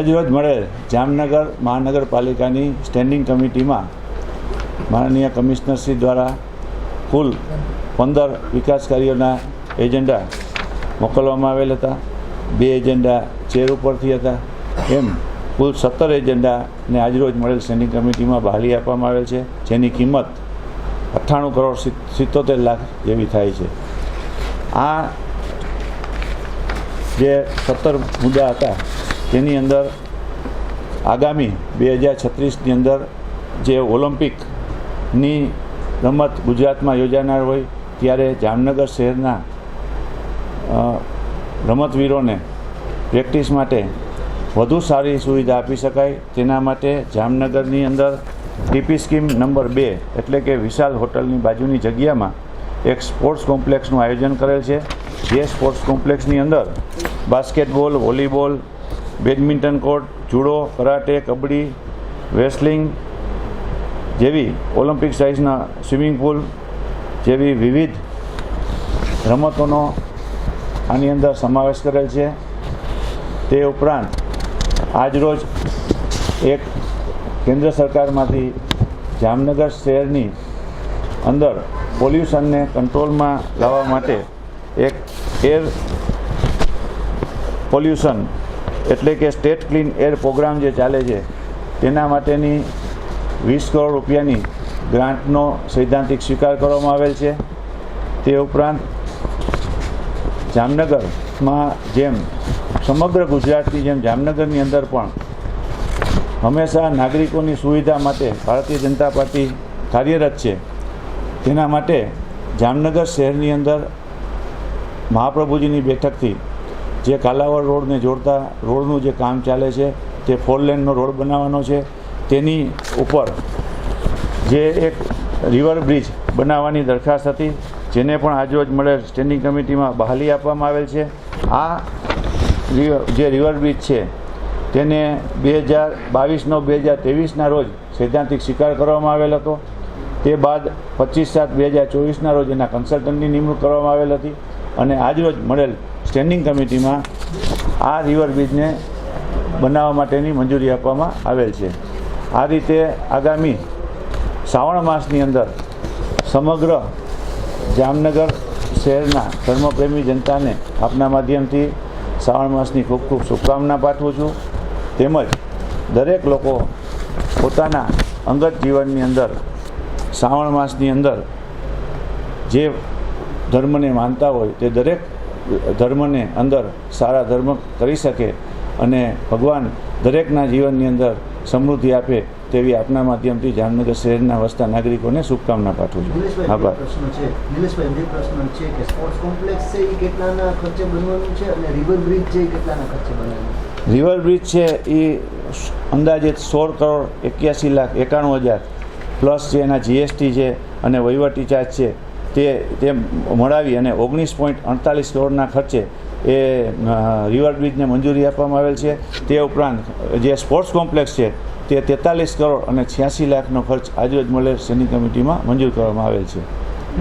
આજરોજ મળેલ જામનગર મહાનગરપાલિકાની સ્ટેન્ડિંગ કમિટીમાં માનનીય કમિશનરશ્રી દ્વારા કુલ પંદર વિકાસ કાર્યોના એજન્ડા મોકલવામાં આવેલ હતા. બે એજન્ડા ચેર ઉપરથી હતા. એમ કુલ સત્તર એજન્ડાને આજરોજ મળેલ સ્ટેન્ડિંગ કમિટીમાં બહાલી આપવામાં આવેલ છે, જેની કિંમત અઠ્ઠાણું કરોડ સિત્તોતેર લાખ જેવી થાય છે. આ જે સત્તર મુદ્દા હતા તેની અંદર આગામી બે હજાર છત્રીસની અંદર જે ઓલિમ્પિકની રમત ગુજરાતમાં યોજાનાર હોય, ત્યારે જામનગર શહેરના રમતવીરોને પ્રેક્ટિસ માટે વધુ સારી સુવિધા આપી શકાય. તેના માટે જામનગરની અંદર ટીપી સ્કીમ નંબર બે એટલે કે વિશાલ હોટલની બાજુની જગ્યામાં એક સ્પોર્ટ્સ કોમ્પ્લેક્સનું આયોજન કરેલ છે. જે સ્પોર્ટ્સ કોમ્પ્લેક્સની અંદર basketball, volleyball badminton court, judo, karate, kabaddi, wrestling જેવી ઓલિમ્પિક સાઇઝના સ્વિમિંગ પુલ જેવી વિવિધ રમતોનો આની અંદર સમાવેશ કરેલ છે. તે ઉપરાંત આજરોજ એક કેન્દ્ર સરકારમાંથી જામનગર શહેરની અંદર પોલ્યુશનને કંટ્રોલમાં લાવવા માટે એક એર પોલ્યુશન એટલે કે સ્ટેટ ક્લીન એર પ્રોગ્રામ જે ચાલે છે, તેના માટેની વીસ કરોડ રૂપિયાની ગ્રાન્ટનો સૈદ્ધાંતિક સ્વીકાર કરવામાં આવેલ છે. તે ઉપરાંત જામનગરમાં જેમ સમગ્ર ગુજરાતની જેમ જામનગરની અંદર પણ હંમેશા નાગરિકોની સુવિધા માટે ભારતીય જનતા પાર્ટી કાર્યરત છે. તેના માટે જામનગર શહેરની અંદર મહાપ્રભુજીની બેઠકથી જે કાલાવડ રોડને જોડતા રોડનું જે કામ ચાલે છે, તે ફોર લેનનો રોડ બનાવવાનો છે, તેની ઉપર જે એક રિવર બ્રિજ બનાવવાની દરખાસ્ત હતી, જેને પણ આજરોજ મળેલ સ્ટેન્ડિંગ કમિટીમાં બહાલી આપવામાં આવેલ છે. આ જે રિવર બ્રિજ છે, તેને બે હજાર બાવીસનો, બે હજાર ત્રેવીસના રોજ સૈદ્ધાંતિક સ્વીકાર કરવામાં આવેલ હતો. તે બાદ પચીસ સાત, બે હજાર ચોવીસના રોજ એના કન્સલ્ટન્ટની નિમણૂક કરવામાં આવેલ હતી. અને આજરોજ મળેલ સ્ટેન્ડિંગ કમિટીમાં આ રિવર બ્રિજને બનાવવા માટેની મંજૂરી આપવામાં આવેલ છે. આ રીતે આગામી શ્રાવણ માસની અંદર સમગ્ર જામનગર શહેરના ધર્મપ્રેમી જનતાને આપના માધ્યમથી શ્રાવણ માસની ખૂબ ખૂબ શુભકામના પાઠવું છું. તેમજ દરેક લોકો પોતાના અંગત જીવનની અંદર શ્રાવણ માસની અંદર જે ધર્મને માનતા હોય તે દરેક ધર્મને અંદર સારા ધર્મ કરી શકે અને ભગવાન દરેકના જીવનની અંદર સમૃદ્ધિ આપે તેવી આપના માધ્યમથી જામનગર શહેરના વસતા નાગરિકોને શુભકામના પાઠવું છું. આભાર. પ્રશ્ન છે. નિલેશભાઈ પ્રશ્ન છે કે સ્પોર્ટ્સ કોમ્પ્લેક્સ છે એ કેટલાના ખર્ચે બનવાનું છે અને રિવર બ્રિજ છે એ કેટલાના ખર્ચે બનવાનું રિવર બ્રિજ છે એ અંદાજિત સોળ કરોડ એક્યાસી લાખ એકાણું હજાર પ્લસ જે એના જીએસટી છે અને વહીવટી ચાર્જ છે તે તે મળાવી અને ઓગણીસ પોઈન્ટ અડતાલીસ કરોડના ખર્ચે એ રિવર બ્રિજને મંજૂરી આપવામાં આવેલ છે. તે ઉપરાંત જે સ્પોર્ટ્સ કોમ્પ્લેક્સ છે, તે તેતાલીસ કરોડ અને છ્યાસી લાખનો ખર્ચ આજરોજ મળે સ્ટેન્ડિંગ કમિટીમાં મંજૂર કરવામાં આવેલ છે.